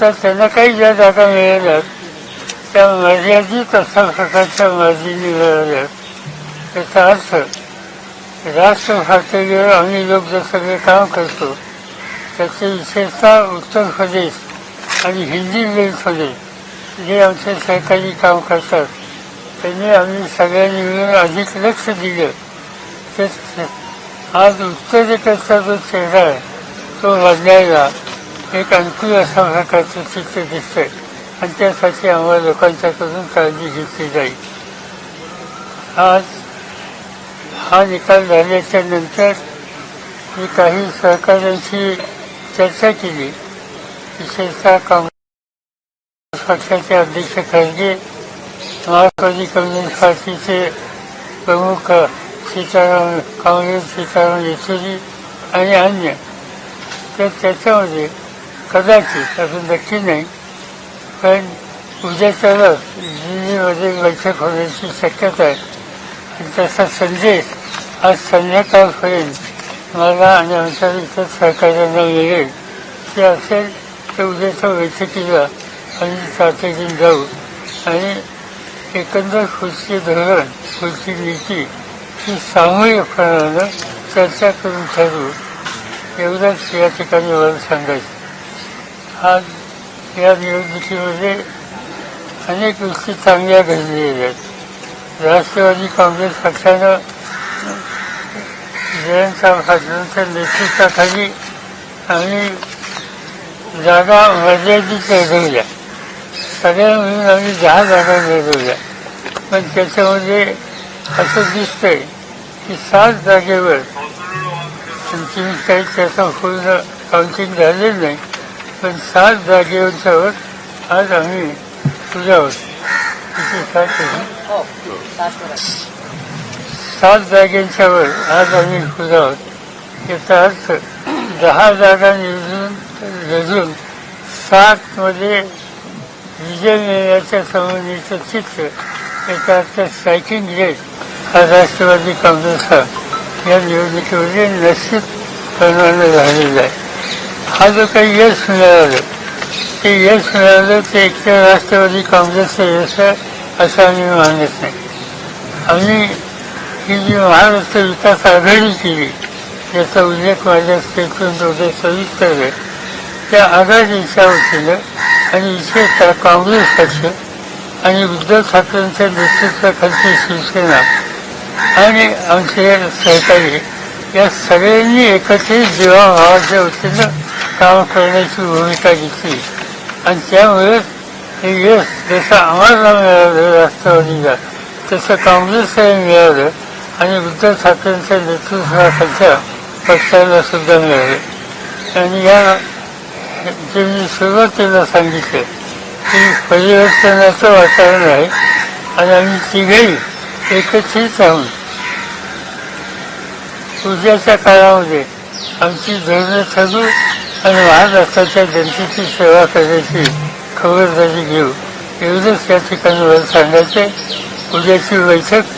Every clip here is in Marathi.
तर त्यांना काही ज्या जागा मिळाल्यात त्या मर्यादित अशा प्रकारच्या मर्जीने मिळाल्या. त्याचा अर्थ राष्ट्र भारतीवर आम्ही लोक जे सगळे काम करतो. त्याचे विशेषतः उत्तर प्रदेश आणि हिंदी प्रदेश जे आमचे सरकारी काम करतात. त्यांनी आम्ही सगळ्यांनी मिळून अधिक लक्ष दिलं. तेच आज उत्तरेकडचा जो चेहरा आहे तो बदलायला एक अनुकूल अशा प्रकारचं चित्र दिसतंय आणि त्यासाठी आम्हाला लोकांच्याकडून काळजी घेतली जाईल. आज हा निकाल झाल्याच्यानंतर मी काही सहकाऱ्यांशी चर्चा केली. विशेषतः काँग्रेस पक्षाचे अध्यक्ष खरगे मार्क्सवादी कम्युनिस्ट पार्टीचे प्रमुख सीताराम काँग्रेस सीताराम येचुरी आणि अन्य. तर त्याच्यामध्ये कदाचित अजून नक्की नाही. पण उद्याच्या दिल्लीमध्ये बैठक होण्याची शक्यता आहे. आणि त्याचा संदेश आज संध्याकाळपर्यंत मला आणि आमच्या इतर सहकार्यांना मिळेल. ते असेल तर उद्याच्या बैठकीला आम्ही तातडीने जाऊ. आणि एकंदर पुढचे धोरण पुढची नीती ही सामूहिकपणानं चर्चा करून ठरवू. एवढंच या ठिकाणी मला सांगायचं आज या निवडणुकीमध्ये अनेक गोष्टी चांगल्या घडलेल्या आहेत. राष्ट्रवादी काँग्रेस पक्षानं जयंतराव खासदारांच्या नेतृत्वाखाली आम्ही जागा मर्यादित लढवल्या. सगळ्या मिळून आम्ही दहा जागा लढवल्या पण त्याच्यामध्ये असं दिसतंय की सात जागेवर आणखी काही त्याचं पूर्ण काउंटिंग झालेलं नाही. पण सात जागेवरच्यावर आज आम्ही आहोत किती सात आहे? सात जागेंच्यावर आज आम्ही आहोत याचा अर्थ दहा जागा निवडून लढून सातमध्ये विजय मिळण्याच्या संबंधीचं चित्र याचा अर्थ स्ट्रायकिंग रेट हा राष्ट्रवादी काँग्रेसचा या निवडणुकीमध्ये निश्चित प्रमाणाने झालेला आहे. हा जो काही यश मिळालं. ते यश मिळालं ते एकतर राष्ट्रवादी काँग्रेसचं यश आहे असं आम्ही मानत नाही. आम्ही ही जी महाराष्ट्र विकास आघाडी केली याचा उल्लेख माझ्या स्टेटमेंटमध्ये सविस्तर आहे. त्या आघाडीच्या वतीनं आणि विशेषतः काँग्रेस पक्ष आणि उद्धव ठाकरेंच्या नेतृत्वाखालची शिवसेना आणि आमचे सहकारी या सगळ्यांनी एकत्रित जीवाभावाच्या वतीनं काम करण्याची भूमिका घेतली. आणि त्यामुळे हे यश जसं आम्हाला मिळालं राष्ट्रवादीला तसं काँग्रेसलाही मिळालं आणि उद्धव ठाकरेंच्या नेतृत्वाखालच्या पक्षाला सुद्धा मिळालं. आणि या जे मी सुरुवातीला सांगितलं की परिवर्तनाचं वातावरण आहे आणि आम्ही तिघही एकत्रित राहून उद्याच्या काळामध्ये आमची धोरणं ठरू आणि महाराष्ट्राच्या जनतेची सेवा करण्याची खबरदारी घेऊ एवढंच या ठिकाणी मला सांगायचं उद्याची बैठक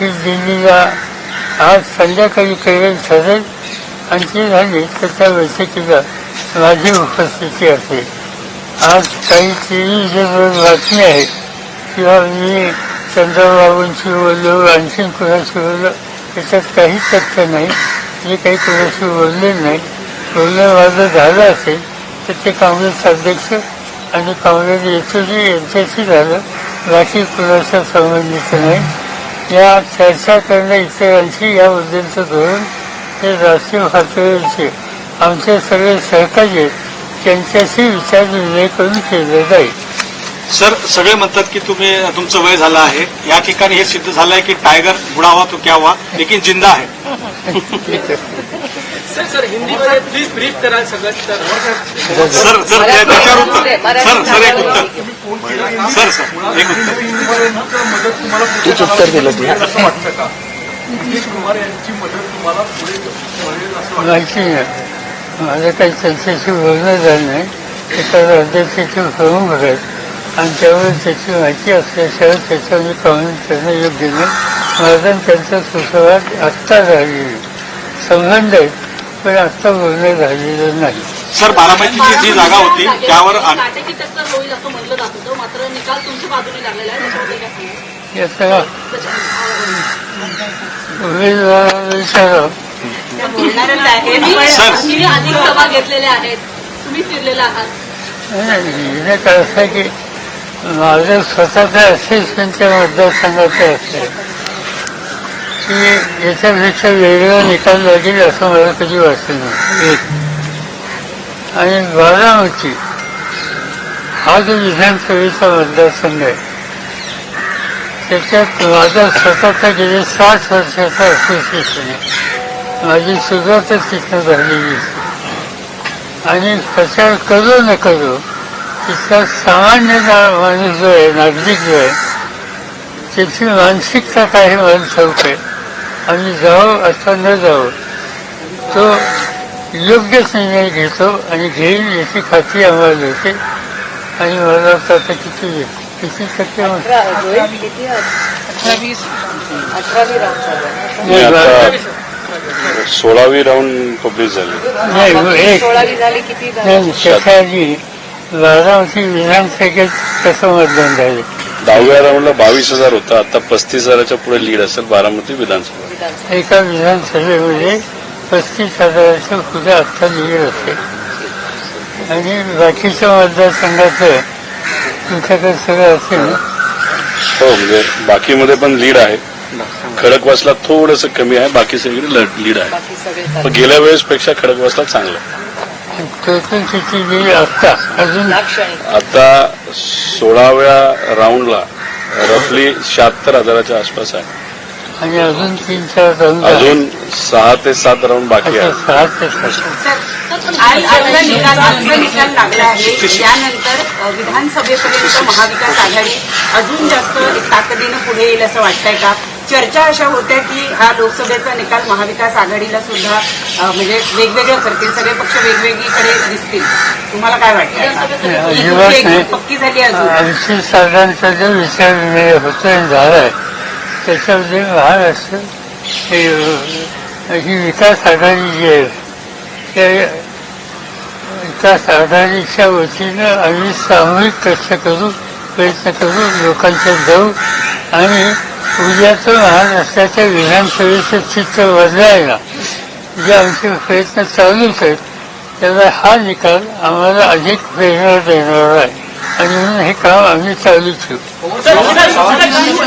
ही दिल्लीला आज संध्याकाळी करेल ठरेल आणि ती झाली तर त्या बैठकीला माझी उपस्थिती असेल आज काही टेलिव्हिजनवर बातमी आहे किंवा मी चंद्रबाबूंशी बोललो आणखीन कुणाशी बोललो त्याच्यात काही तथ्य नाही मी काही कुणाशी बोलले नाही माझं झालं असेल तर ते काँग्रेस अध्यक्ष आणि काँग्रेस येथूनही यांच्याशी झालं. बाकी कुणाच्या संबंधित नाही. या चर्चा करणं इतरांशी याबद्दलचं धोरण हे राष्ट्रीय पातळीवरचे आमचे सगळे सहकारी आहेत. त्यांच्याशी विचार निर्णय करून केले जाईल. सर सगळे म्हणतात की तुम्ही तुमचं वय झालं आहे. या ठिकाणी हे सिद्ध झालं आहे की टायगर बुडा हुआ तो क्या हुआ लेकिन जिंदा आहे. सर सर हिंदीमध्ये प्लीज ब्रीफ कराल सगळं सर. सर त्याच्यावर उत्तर. सर सर एक उत्तर. सर सर एक उत्तर. तूच उत्तर दिलं तू. माहिती नाही माझं काही त्यांच्याशी बोलणं झालं नाही. एखादा अध्यक्षाचे प्रमुख आहेत आणि त्यामुळे त्याची माहिती असल्याशिवाय त्याचं मी कमेंट करणं योग्य नाही. माझा त्यांचा सुसंवाद आत्ता झालेली. संबंध आहेत. पण आत्ता बोलणं झालेलं नाही सर बारामतीची जी जागा होती त्यावर आण- काटेकी टक्कर होईल असं म्हटलं जात होतं मात्र निकाल तुमच्या बाजूने लागलेला आहे त्याच्याबद्दल काय सांगाल? याचा त्याच्या- उमेदवाराला विचारा बोलणारच आहे तुम्ही सर. तुम्ही अधिक सभा घेतलेल्या आहेत तुम्ही फिरलेला की माझं स्वतःचं असेसमेंटच्या मतदारसंघाचं असलं की याच्यापेक्षा वेगळा निकाल लागेल असं मला कधी वाटलं नाही. एक. आणि बारामती. हा जो विधानसभेचा मतदारसंघ आहे त्याच्यात माझा स्वतःचा गेले साठ वर्षाचा असोसिएशन आहे. माझी सुरुवातच तिथनं झालेली आहे. आणि प्रचार करू न करू तिथला सामान्य माणूस जो आहे नागरिक जो आहे त्याची मानसिकता काय मला ठाऊक आहे. आम्ही जाऊ अथवा न जाऊ तो योग्यच निर्णय घेतो आणि घेईल याची खात्री आम्हाला होते आणि मला वाटतं आता किती किती टक्के आणि सोळावी राऊंड पब्लिश झाली. नाही एक सोळावी झाली किती झाली? नाही, त्याच्या आधी बारामती विधानसभेत कसं मतदान झालं. दहाव्या राऊंडला बावीस हजार होता. आता पस्तीस हजाराच्या पुढे लीड असेल बारामती विधानसभा. एका विधानसभेमध्ये पस्तीस हजाराच्या पुढे आत्ता लीड असते आणि बाकीच्या मतदारसंघाचं तुमच्याकडे सगळं असेल हो म्हणजे बाकीमध्ये पण लीड आहे. खडकवासला थोडंसं कमी आहे बाकी सगळीकडे लीड आहे. सगळे गेल्या वेळेसपेक्षा खडकवासला चांगलं आता सोळाव्या राऊंडला रफली शहात्तर हजाराच्या आसपास आहे. आणि अजून तीन चार राऊंड अजून सहा ते सात राऊंड बाकी आहे सहा ते सात निकाल लागला आहे. त्यानंतर अ, विधानसभेपर्यंत महाविकास आघाडी अजून जास्त एक ताकदीनं पुढे येईल असं वाटतंय का? चर्चा अशा होत्या की हा लोकसभेचा निकाल महाविकास आघाडीला सुद्धा म्हणजे वेगवेगळं करतील सगळे पक्ष वेगवेगळीकडे दिसतील तुम्हाला काय वाटतं? ही पक्की झाली साधारणचा जो विचार होतोय झालाय त्याच्यामध्ये महाराष्ट्र हे ही विकास आघाडी जी आहे त्या विकास आघाडीच्या वतीनं आम्ही सामूहिक कष्ट करू प्रयत्न करून लोकांचे दळू आणि उद्याचं असल्याच्या विधानसविशेचं वर्ण आहे का जे आमचे प्रयत्न चालूच आहेत त्याचा हा निकाल आम्हाला अधिक प्रेरणा देणार आहे. आणि म्हणून हे काम आम्ही चालू ठेवू.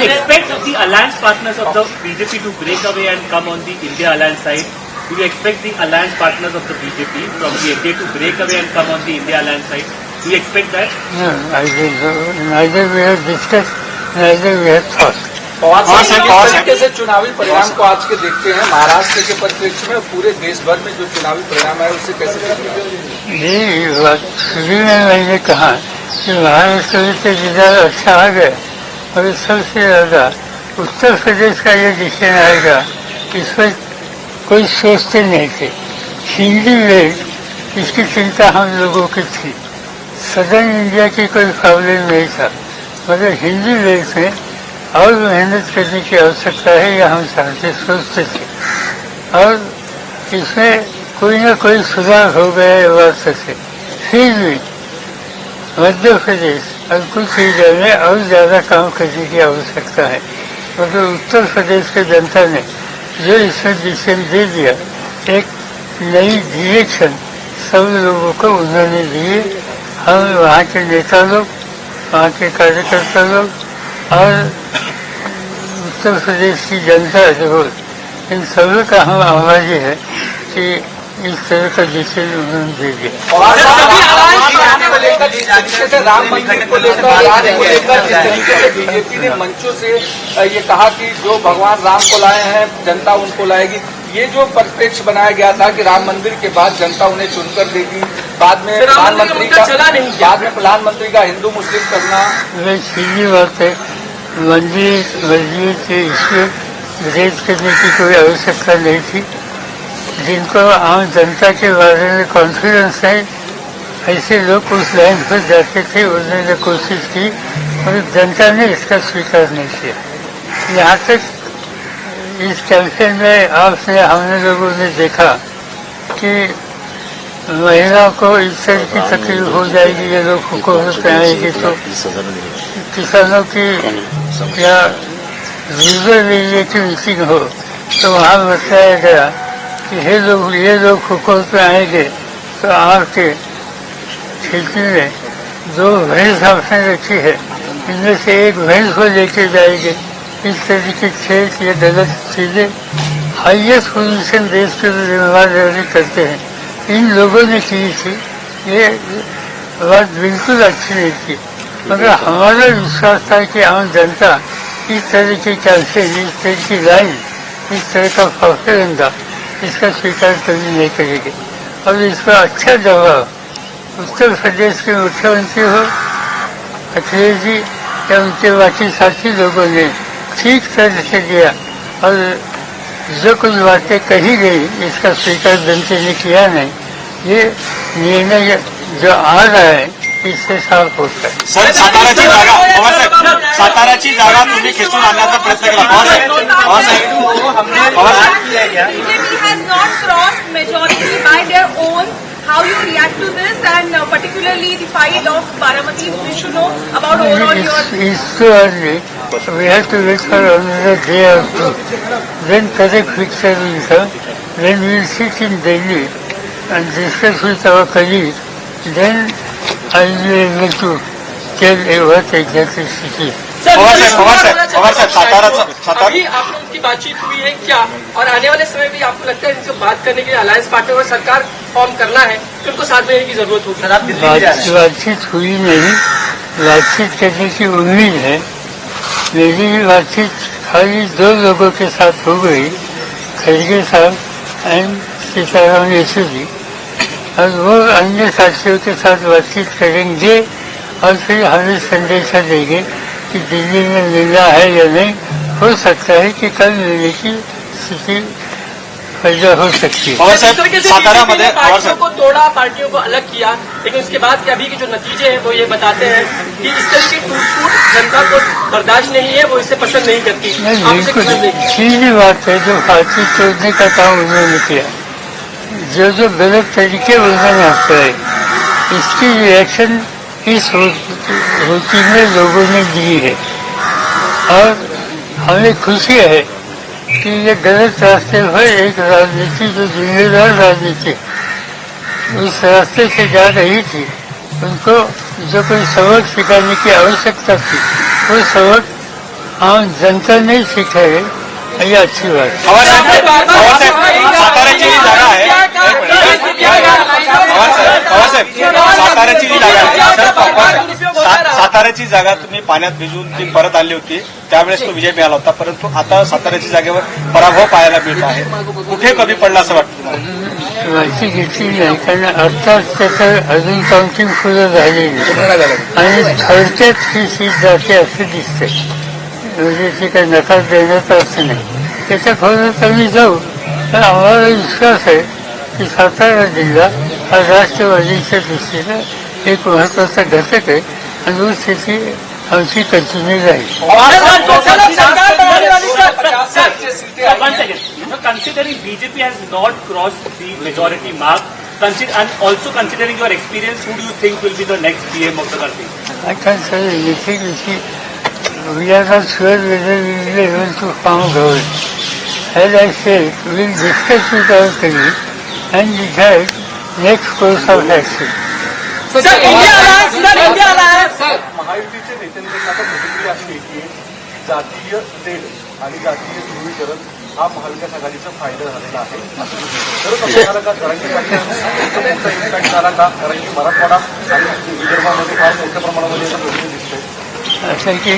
एक्सपेक्ट अलायन्स पार्टनर असतो B J P two break and come on the India alliance आहे एक्सपेक्ट ती अलायन्स पार्टनर होतं B Do you expect that? No, I don't know. Neither we have discussed, neither we have thought. Pawar saheb sir, किस तरीके से चुनावी परिणाम को आज के देखते हैं महाराष्ट्र के परिप्रेक्ष्य में पूरे देश भर में जो चुनावी परिणाम है उससे कैसे देखते हैं? ये बात शुरू में मैंने कहा कि महाराष्ट्र में तो रिज़ल्ट अच्छा आ गया और सबसे ज़्यादा उत्तर प्रदेश का ये डिसीज़न आएगा इस पर कोई सोचते नहीं थे हिंदी में इसकी चिंता हम लोगों की थी सदर्न इंडिया की कोई प्रॉब्लम नहीं था। मगर हिंदी देश में और मेहनत करने की आवश्यकता है यह हम चाहते सोचते थे और इसमें कोई ना कोई सुधार हो गया ये बात सच है। फिर भी मध्य प्रदेश और कुछ एरिया में और ज़्यादा काम करने की आवश्यकता है। मगर उत्तर प्रदेश की जनता ने जो इसमें डिसीज़न दे दिया, एक नई डिरेक्शन सब लोगों को उन्होंने दिए। हम वहाँ के नेता लोग वहाँ के कार्यकर्ता लोग और उत्तर प्रदेश की जनता जो इन सभी का हम आवाज़ है कि इस तरह का डिसीज़न उन्होंने दे दिया। राम मंदिर को लेकर जिस तरीके से राम मंदिर को लेकर राज को लेकर जिस तरीके से बीजेपी ने मंचों से ये कहा कि जो भगवान राम को लाए हैं जनता उनको लाएगी। ये जो परिप्रेक्ष्य बनाया गया था कि राम मंदिर के बाद जनता उन्हें चुनकर देगी बाद में प्रधानमंत्री का प्रधानमंत्री चला नहीं। बाद में प्रधानमंत्री का हिंदू मुस्लिम करना। मैं सीधी बात है। मंदिर मस्जिद के इसमें विरोध करने की कोई आवश्यकता नहीं थी। जिनको आम जनता के बारे में कॉन्फिडेंस है ऐसे लोग उस लाइन पर जाते थे उन्होंने कोशिश की और जनता ने इसका स्वीकार नहीं किया। यहाँ तक इस कैंपेन में आपने हमने लोगों ने देखा कि महिला को इस तरह की तकलीफ़ हो जाएगी ये लोग हुकूमत में आएँगे तो किसानों की या एरिया की मीटिंग हो तो वहाँ बताया गया कि ये लोग ये लोग हुकूमत में आएँगे तो आपके खेती में दो भैंस आपने रखी है इनमें से एक भैंस को लेके जाएँगे। इस तरीके से ये गलत चीज़ें हाइएस्ट पोजिशन देश के जिम्मेवार करते हैं। इन लोगों ने की थी। ये बात बिल्कुल अच्छी नहीं थी। मगर हमारा विश्वास था कि आम जनता इस तरह की कैंसिल इस तरह की लाइन इस तरह का प्रोपेगेंडा इसका स्वीकार कभी नहीं करेंगे। और इसका अच्छा जवाब उत्तर प्रदेश के मुख्यमंत्री हो अखिलेश जी या उनके बाकी साथी लोगों ने ठीक तरह से दिया और जो कुछ बातें कही गई इसका स्वीकार जनता ने किया नहीं ये निर्णय जो आ रहा है इससे साफ़ होता है सर साताराची जागा साहेब साताराची जागा तुम्ही खेचून आणण्याचा प्रयत्न केला How you react to this and uh, particularly the fight of Baramati, we should know about overall your It's, it's too early. We have to wait for another day or two. Then correct picture will come. Then we'll sit in Delhi and discuss with our colleagues. Then I will be able to tell you what exactly it is. अभी आप लोगों की बातचीत हुई है क्या और आने वाले समय में आपको लगता है इनसे बात करने के लिए अलायंस पार्टनर और सरकार फॉर्म करना है तो उनको साथ देने की ज़रूरत होगी। बात बातचीत हुई नहीं बातचीत करने की उम्मीद है। मेरी भी बातचीत खाली दो लोगों के साथ हो गई खड़गे साहब एंड सीताराम येचुरी और वो अन्य साथियों के साथ बातचीत करेंगे और फिर हमें संदेशा देंगे कि दिल्ली में मिला है या नहीं। हो सकता है कि कल मिलने की स्थिति पैदा हो सकती है। तरीके साहेब से सातारामध्ये पवार पार्टियों साहेब को तोड़ा पार्टियों को अलग किया लेकिन उसके बाद के अभी के जो नतीजे हैं वो ये बताते हैं कि इस तरह की टूट फूट जनता को बर्दाश्त नहीं है वो इसे पसंद नहीं करती। नहीं आप इसे बिल्कुल पसंद नहीं। करती सीधी बात है जो फांसी तोड़ने का काम उन्होंने किया। जो जो गलत तरीके उन्होंने अपनाए इसकी रिएक्शन इस होती में लोगों ने दी है। और हमें खुशी है कि ये गलत रास्ते पर एक राजनीति जो जिम्मेदार राजनीति. उस रास्ते से जा रही थी उनको जो कोई सबक सिखाने की आवश्यकता थी वो सबक आम जनता नहीं सिखाए ये अच्छी बात. है साताराची जी जागा आहे एक मिनिट. पवार साहेब पवार साहेब साताराची जी जागा आहे सर, पवार साहेब, सा- साताराची जागा तुम्ही पाण्यात भिजून ती परत आणली होती. त्यावेळेस तो विजय मिळाला होता परंतु आता साताराची जागेवर पराभव पाहायला मिळत आहे. कुठे कमी पडला असं वाटतं माहिती घेतली नाही कारण अर्थात त्याचं अजून काउंटिंग झालेली नाही. आणि थोडक्यात ही सीट जाते असं दिसते म्हणजे ते काही नकार देण्याचा अर्थ नाही. त्याच्या खोलात आम्ही जाऊ. पण आम्हाला विश्वास आहे की सातारा जिल्हा हा राष्ट्रवादीच्या दृष्टीनं एक महत्त्वाचा घटक आहे आणि तो स्थिती आमची कंटिन्यू राहील considering BJP has not crossed the majority mark, consider, and also considering your experience, who do you think will be the next PM of the country? I can't tell you anything you see. We are not sure whether we will be able to form government. As I said, we will discuss with our colleagues and decide next course of action. महायुतीचे नेत्यांनी आता प्रतिक्रिया अशी आहे की जातीय तेढ आणि जातीय ध्रुवीकरण हा महाविकास आघाडीचा फायदा झालेला आहे. असं झालं का जरांगी पाटील मोठा इम्पॅक्ट झाला का कारण की मराठवाडा आणि विदर्भामध्ये फार मोठ्या प्रमाणामध्ये याचा प्रश्न दिसतोय. असं की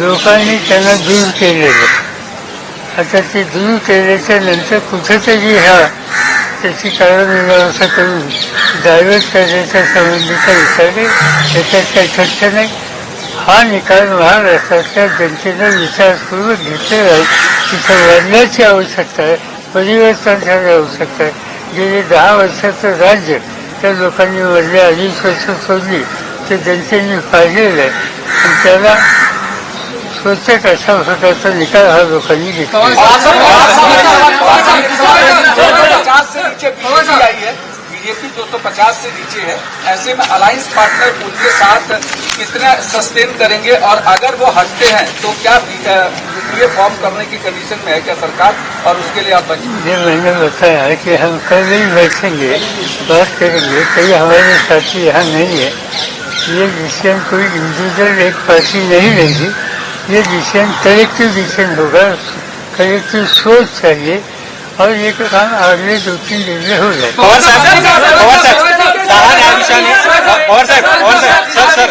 लोकांनी त्यांना दूर केलेलं आता ते दूर केल्याच्यानंतर कुठेतरी ह्या त्याची कारणमीमांसा करून डायव्हर्ट करण्याच्या संबंधीचा विचार आहे. त्याच्यात काही तथ्य नाही. हा निकाल महाराष्ट्रातल्या जनतेनं विचारपूर्वक घेतलेला आहे. तिथं लढण्याची आवश्यकता आहे. परिवर्तनाची आवश्यकता आहे. गेले दहा वर्षाचं राज्य त्या लोकांनी मधल्या अडीच वर्ष सोडली. ते जनतेने पाहिलेलं आहे. आणि त्याला स्वच्छता अशा प्रकारचा निकाल हा लोकांनी घेतला पचास से नीचे बीजेपी आई है बीजेपी 250 से नीचे है ऐसे में अलायंस पार्टनर उनके साथ कितना सस्टेन करेंगे और अगर वो हटते हैं तो क्या ये फॉर्म करने की कंडीशन में है क्या सरकार और उसके लिए आप बचे मैंने बताया है कि हम कल ही बैठेंगे बात करेंगे कई हमारे साथी यहाँ नहीं है ये डिसीज़न कोई इंडिविजुअल एक पार्टी नहीं लेगी ये डिसीजन कलेक्टिव डिसीजन होगा कलेक्टिव सोच चाहिए और ये काम अगले दो तीन दिन में हो जाए साहेब साहेब पवार साहेब पवार साहेब सर सर साहेब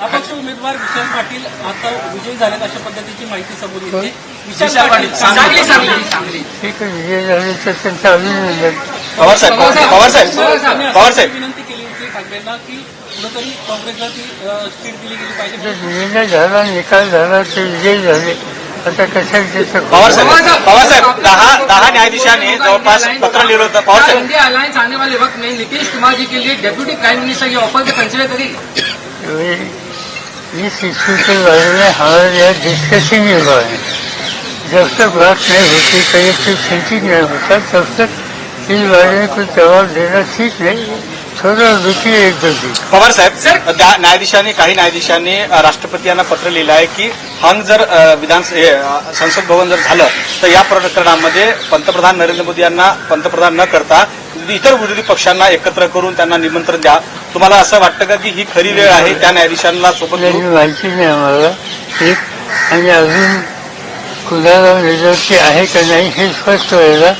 अपक्ष उमेदवार विशाल पाटील आता विजयी झाल्यात अशा पद्धतीची माहिती समोर येते विशाल पाटील सांगली सांगली सांगली ठीक आहे विजय झाले तर त्यांचं अभिनंदन पवार साहेब पवार साहेब पवार साहेब विनंती केली होती ठाकरेंना की कुठेतरी काँग्रेसला ती स्पीड दिली गेली पाहिजे जो निर्णय झाला निकाल झाला ते विजयी झाले आता कशाला त्याचं पवार साहेब पवार साहेब दहा दहा न्यायाधीशांनी जवळपास पत्र लिहिलं होतं पवार साहेब इंडिया अलायंस आने वाले वक्त में नीतीश कुमार जी के लिए डेप्यूटी प्राइम मिनिस्टर की ऑफर को कंसिडर करेगी ये इस इश्यू के बारे में हमारे यहाँ डिस्कशन ही हुआ है जब तक बात नहीं होती कलेक्टिव थिंकिंग नहीं होता तब तक इस बारे में कुछ जवाब देना ठीक नहीं पवार साहेब त्या न्यायाधीशांनी काही न्यायाधीशांनी अ, राष्ट्रपती यांना पत्र लिहिलं आहे की हंग जर अ, विधान हे, अ, संसद भवन जर झालं तर या प्रकरणामध्ये पंतप्रधान नरेंद्र मोदी यांना पंतप्रधान न करता इतर विरोधी पक्षांना एकत्र करून त्यांना निमंत्रण द्या. तुम्हाला असं वाटतं का की ही खरी वेळ आहे त्या न्यायाधीशांना सोबत त्याची घेऊन? माहिती नाही आम्हाला. एक आणि अजून कुणाला मेजॉरिटी आहे का नाही हे स्पष्ट व्हायला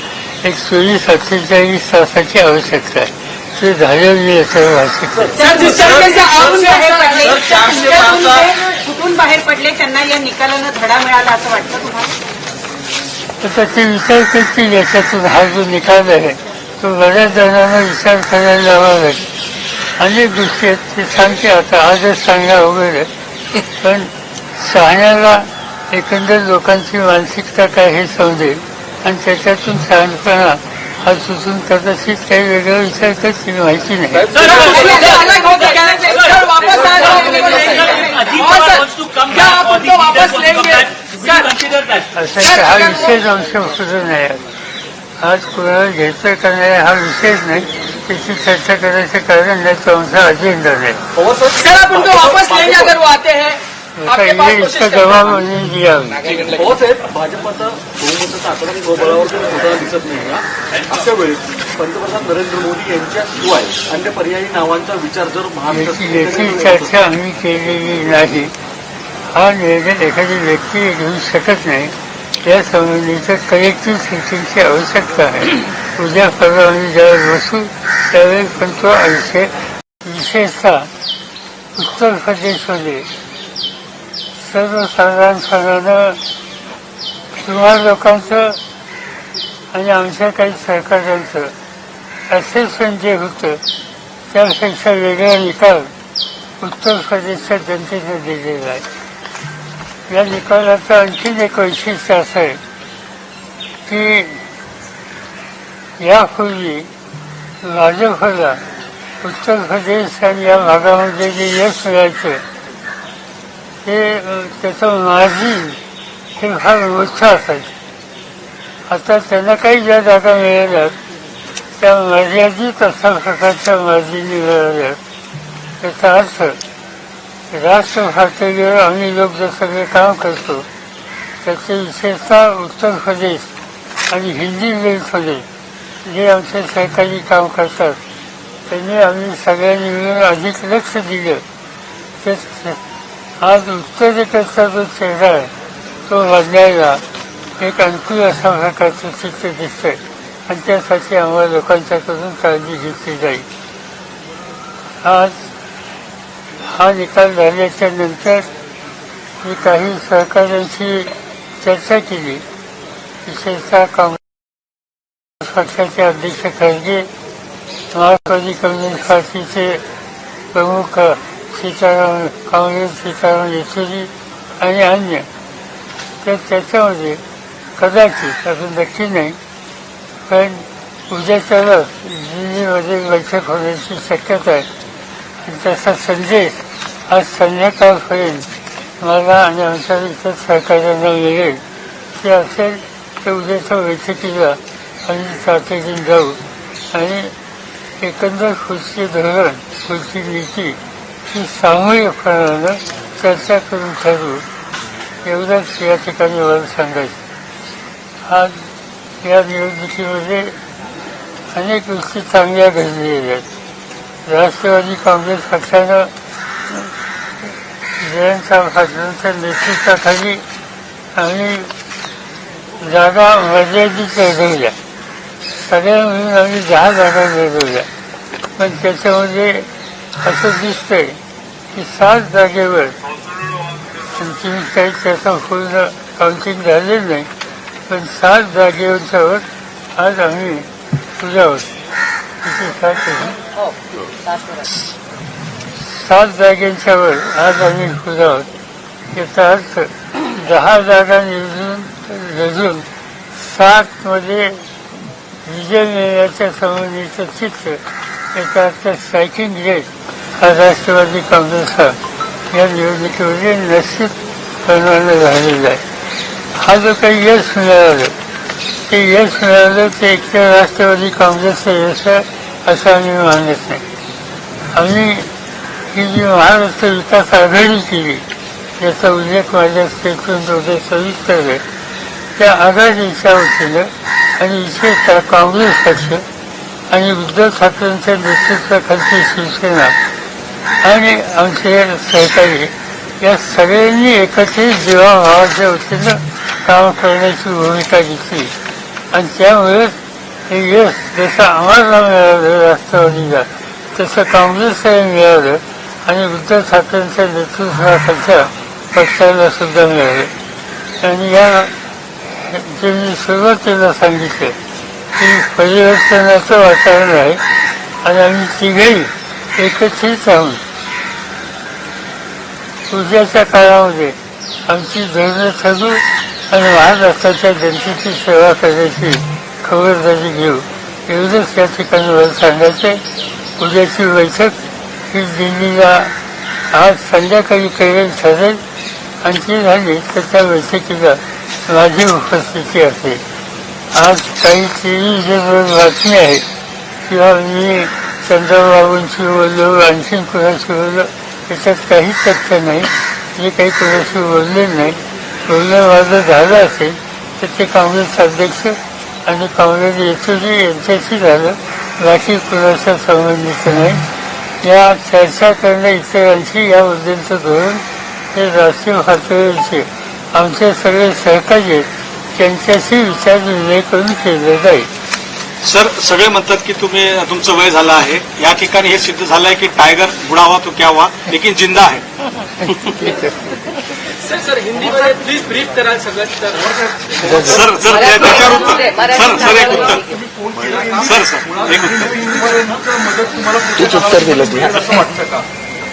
एक चोवीस अठ्ठेचाळीस तासाची आवश्यकता आहे. ते झालेलं मी याच्यावर भाषिक सर चर्चेचे आऊन बाहेर पडले. तुमच्यातून ते कुठून बाहेर पडले त्यांना या निकालानं धडा मिळाला असं वाटतं तुम्हाला? तर त्याचे विचार करतील याच्यातून हा जो निकाल आहे तो बऱ्याच जणांना विचार करायला लावा लागेल. अनेक गोष्टी आहेत ते सांगते आता आजच सांगा वगैरे. पण शहाण्याला एकंदर लोकांची मानसिकता काय हे समजेल आणि त्याच्यातून शहाणपणा हा सुचून कदाचित काही वेगळा विचार करतील माहिती नाही? असं हा विषयच अंशभूत नाही आहे. आज कोणाला घ्यायचं का नाही हा विषयच नाही. त्याची चर्चा करायचं कारण नाही तो आमचा अजेंडा नाही हैं हमने. पवारसाहेब भाजपचा बहुमताचा आकडा बळावर होताना दिसत नाही अशा वेळी पंतप्रधान नरेंद्र मोदी यांच्याशिवाय अन्य पर्यायी नावांचा विचार जर महाराष्ट्रात चर्चा आम्ही केलेली नाही. हा निर्णय एखादी व्यक्ती घेऊ शकत नाही. या संबंधीचं कलेक्टिव्ह थिंकिंगची आवश्यकता आहे. उद्या परवा आम्ही ज्यावेळेस बसू त्यावेळी पण तो विषय विशेषतः उत्तर प्रदेशमध्ये सर्वसाधारणपणानं किंवा लोकांचं आणि आमच्या काही सहकार्यांचं असेसमेंट जे होतं त्यापेक्षा वेगळा निकाल उत्तर प्रदेशच्या जनतेने दिलेला आहे. या निकालाचं आणखीन एक वैशिष्ट्य असं आहे की यापूर्वी भाजपला उत्तर प्रदेश आणि या भागामध्ये जे यश मिळायचं ते त्याचं मार्जिन हे फार मोठं असायचं आता त्यांना काही ज्या जागा मिळाल्यात त्या मर्यादित अशा प्रकारच्या मार्जिनी मिळाल्यात त्याचा अर्थ राष्ट्र पातळीवर आम्ही लोक जसं सगळे काम करतो. त्याचे विशेषतः उत्तर प्रदेश आणि हिंदी बेल्टमध्ये जे आमचे सहकारी काम करतात. त्यांनी आम्ही सगळ्यांनी मिळून अधिक लक्ष दिलं. तेच आज उत्तरेकडचा जो चेहरा आहे तो बदलायला एक अनुकूल अशा प्रकारचं चित्र दिसतंय आणि त्यासाठी आम्हाला लोकांच्याकडून काळजी घेतली जाईल. आज हा निकाल झाल्याच्यानंतर मी काही सहकाऱ्यांशी चर्चा केली. विशेषतः काँग्रेस पक्षाचे अध्यक्ष खरगे मार्क्सवादी कम्युनिस्ट पार्टीचे प्रमुख सीताराम काँग्रेस सीताराम येचुरी आणि अन्य तर त्याच्यामध्ये कदाचित असं नक्की नाही पण उद्याच्याला दिल्लीमध्ये बैठक होण्याची शक्यता आहे आणि त्याचा संदेश आज संध्याकाळपर्यंत मला आणि आमच्या इतर सहकार्यांना मिळेल ते असेल तर उद्याच्या बैठकीला आणि तातडीने जाऊ आणि एकंदर पुढचे धोरण पुढची नीती ही सामूहिकपणानं चर्चा करून ठरवू. एवढंच या ठिकाणी मला सांगायचं. आज या निवडणुकीमध्ये अनेक गोष्टी चांगल्या घडलेल्या आहेत. राष्ट्रवादी काँग्रेस पक्षानं जयंतराव पाटलांच्या नेतृत्वाखाली आम्ही जागा मर्यादित लढवल्या सगळ्या मिळून आम्ही दहा जागा लढवल्या पण त्याच्यामध्ये असं दिसतंय की सात जागेवर आणखी काही त्याचा पूर्ण काउंटिंग झालेलं नाही पण सात जागेवरच्यावर आज आम्ही पूजा आहोत सात सात जागेंच्यावर आज आम्ही पूजा आहोत याचा अर्थ दहा जागा निवडून लढून सातमध्ये विजय मिळण्याच्या संबंधीचं चित्र याचा स्ट्रायकिंग रेट हा राष्ट्रवादी काँग्रेस हा या निवडणुकीमध्ये निश्चित प्रमाणाने झालेला आहे हा जो काही यश मिळालं ते यश मिळालं ते एकतर राष्ट्रवादी काँग्रेसचं यश आहे असं आम्ही मानत नाही आम्ही ही जी महाराष्ट्र विकास आघाडी केली याचा उल्लेख माझ्या स्टेटमेंट स्टेटमेंटमध्ये सविस्तर आहे त्या आघाडीच्या वतीनं आणि विशेषतः काँग्रेस पक्ष आणि उद्धव ठाकरेंच्या नेतृत्वाखालची शिवसेना आणि आमचे सहकारी या सगळ्यांनी एकत्रित जीवाभावाच्या वतीनं काम करण्याची भूमिका घेतली आणि त्यामुळेच हे यश जसं आम्हाला मिळालं राष्ट्रवादीला तसं काँग्रेसलाही मिळालं आणि उद्धव ठाकरेंच्या नेतृत्वाखालच्या पक्षाला सुद्धा मिळालं आणि या जे मी सुरुवातीला सांगितलं परिवर्तनाचं वातावरण आहे. आणि आम्ही तिघेही एकत्रित आहोत. उद्याच्या काळामध्ये आमची धोरणं ठरू आणि महाराष्ट्राच्या जनतेची सेवा करण्याची खबरदारी घेऊ. एवढंच या ठिकाणी मला सांगायचं आहे उद्याची बैठक ही दिल्लीला आज संध्याकाळी केलेली ठरेल. आणि ती झाली तर त्या बैठकीला माझी उपस्थिती असेल. आज काही टीव्हीवर बातमी आहे किंवा मी चंद्रबाबूंशी बोललो आणखीन कुणाशी बोललो त्याच्यात काही तथ्य नाही. जे काही कुणाशी बोलले नाही. बोलणं माझं झालं असेल तर ते काँग्रेस अध्यक्ष आणि काँग्रेस येथूनही यांच्याशी झालं. बाकी कुणाच्या संबंधित नाही. या चर्चा करणं इतरांशी या मुद्द्यांचं धोरण हे राष्ट्रीय पातळीवरचे आमचे सगळे सहकारी आहेत त्यांच्याशी विचार विनिमय करून केलं जाईल सर सगळे म्हणतात की तुम्ही तुमचं वय झालं आहे या ठिकाणी हे सिद्ध झालंय की टायगर बुडावा तो क्या हुआ लेकिन जिंदा आहे सर सर हिंदीमध्ये प्लीज ब्रीफ कराल सगळं तर सर सर त्या- त्याच्यावर उत्तर सर सर एक उत्तर सर सर एक उत्तर दिलं असं वाटतं का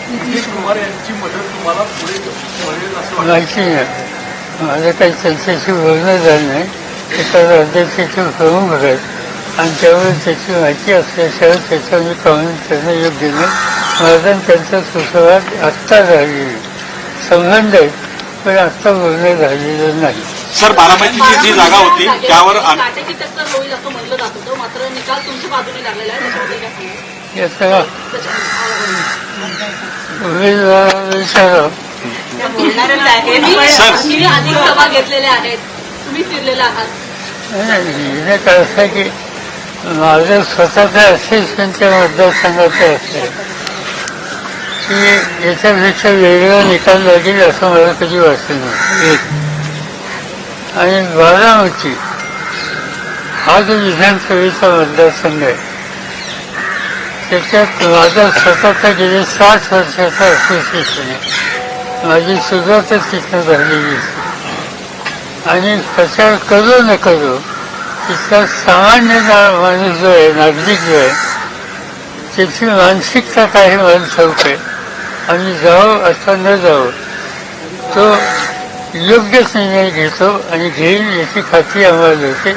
नितीश कुमार यांची मदत तुम्हाला पुढे असं वाटतं माझं काही त्यांच्याशी बोलणं झालं नाही. एका अध्यक्षाचे प्रमुख आहेत आणि त्यामुळे त्याची माहिती असल्याशिवाय त्याचं मी कमेंट करणं योग्य नाही. माझा त्यांचा सुसंवाद आत्ता झालेला संबंध आहे पण आत्ता बोलणं झालेलं नाही. सर बारामतीची जी जागा होती त्यावर आम- काटेकी टक्कर होईल असं म्हणलं जात होतं. मात्र निकाल तुमच्या बाजूने लागलेला आहे. त्याच्याबद्दल काय सांगाल? याचा उमेदवाराला विचारा बोलणारच आहे. तुम्ही अधिक सभा घेतलेल्या आहेत. तुम्ही फिरलेला की माझं स्वतःचं असेसमेंटच्या मतदारसंघाचं असं की याच्यापेक्षा वेगळा निकाल लागेल असं मला कधी वाटलं नाही. एक आणि बारामती हा जो विधानसभेचा मतदारसंघ आहे त्याच्यात माझा स्वतःचा गेले साठ वर्षाचा असोसिएशन आहे. माझी सुरुवातच तिथं झालेली आणि प्रचार करू न करू तिथला सामान्य ना- माणूस जो आहे नागरिक जो आहे त्याची मानसिकता काही मला ठाऊक आहे आम्ही जाऊ अथवा न जाऊ तो योग्यच निर्णय घेतो आणि घेईल याची खात्री आम्हाला होते.